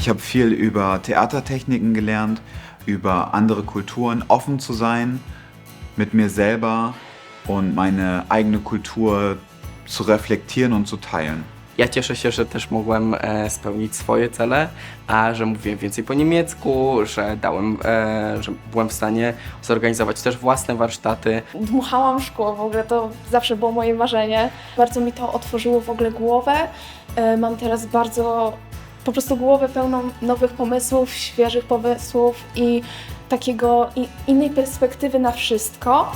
Ich habe viel über Theatertechniken gelernt, über andere Kulturen, offen zu sein mit mir selber und meine eigene Kultur zu reflektieren und zu teilen. Ja cieszę się, że też mogłem e, spełnić swoje cele, a że mówiłem więcej po niemiecku, że dałem, e, że byłem w stanie zorganizować też własne warsztaty. Dmuchałam szkło, w ogóle to zawsze było moje marzenie. Bardzo mi to otworzyło w ogóle głowę. E, Mam teraz bardzo po prostu głowę pełną nowych pomysłów, świeżych pomysłów i takiego i, innej perspektywy na wszystko.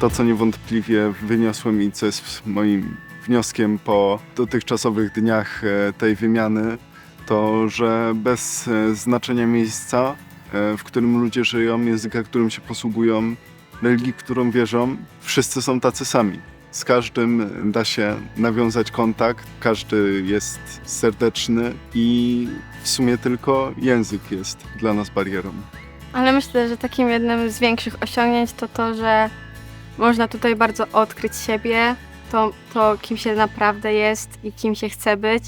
To, co niewątpliwie wyniosłem i co jest moim wnioskiem po dotychczasowych dniach e, tej wymiany, to że bez e, znaczenia miejsca, w którym ludzie żyją, języka, którym się posługują, religii, którą wierzą, wszyscy są tacy sami. Z każdym da się nawiązać kontakt, każdy jest serdeczny i w sumie tylko język jest dla nas barierą. Ale myślę, że takim jednym z większych osiągnięć to to, że można tutaj bardzo odkryć siebie, to, to kim się naprawdę jest i kim się chce być.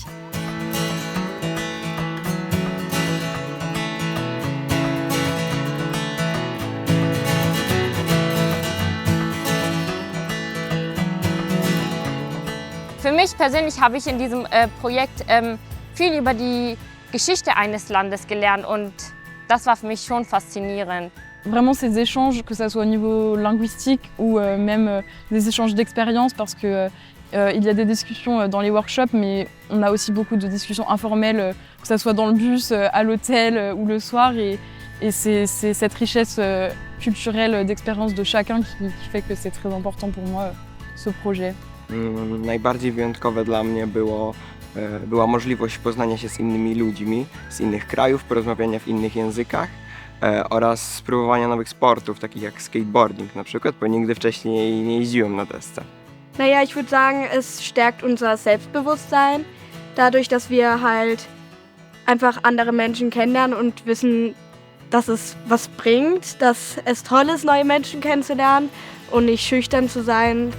Für mich persönlich habe ich in diesem äh, Projekt ähm, viel über die Geschichte eines Landes gelernt und das war für mich schon faszinierend. Vraiment ces échanges, que ce soit au niveau linguistique ou euh, même euh, des échanges d'expérience, parce que euh, il y a des discussions dans les workshops, mais on a aussi beaucoup de discussions informelles, que ce soit dans le bus, à l'hôtel ou le soir, et, c'est cette richesse culturelle d'expérience de chacun qui, fait que c'est très important pour moi ce projet. Mm, Najbardziej wyjątkowe dla mnie było, e, była możliwość poznania się z innymi ludźmi z innych krajów, porozmawiania w innych językach e, oraz spróbowania nowych sportów, takich jak skateboarding na przykład, bo nigdy wcześniej nie jeździłem na desce. Naja, ich würde sagen, es stärkt unser Selbstbewusstsein, dadurch, dass wir halt einfach andere Menschen kennenlernen und wissen, dass es was bringt, dass es toll ist, neue Menschen kennenzulernen und nicht schüchtern zu sein.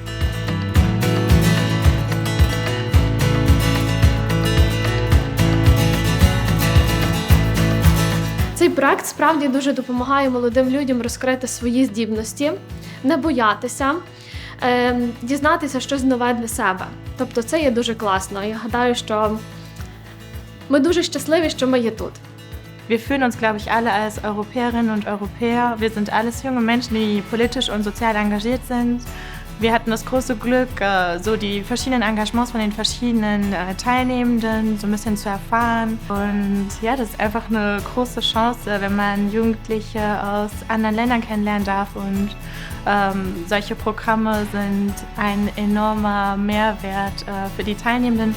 Цей проект справді дуже допомагає молодим людям розкрити свої здібності, не боятися, е, дізнатися щось нове для себе. Тобто це є дуже класно. Я гадаю, що ми дуже щасливі, що ми є тут. Wir fühlen uns, glaube ich, alle als Europäerinnen und Europäer. Wir sind alles junge Menschen, die politisch und sozial engagiert sind. Wir hatten das große Glück, äh, so die verschiedenen Engagements von den verschiedenen äh, Teilnehmenden so ein bisschen zu erfahren. Und ja, das ist einfach eine große Chance, wenn man Jugendliche aus anderen Ländern kennenlernen darf. Und ähm, solche Programme sind ein enormer Mehrwert äh, für die Teilnehmenden.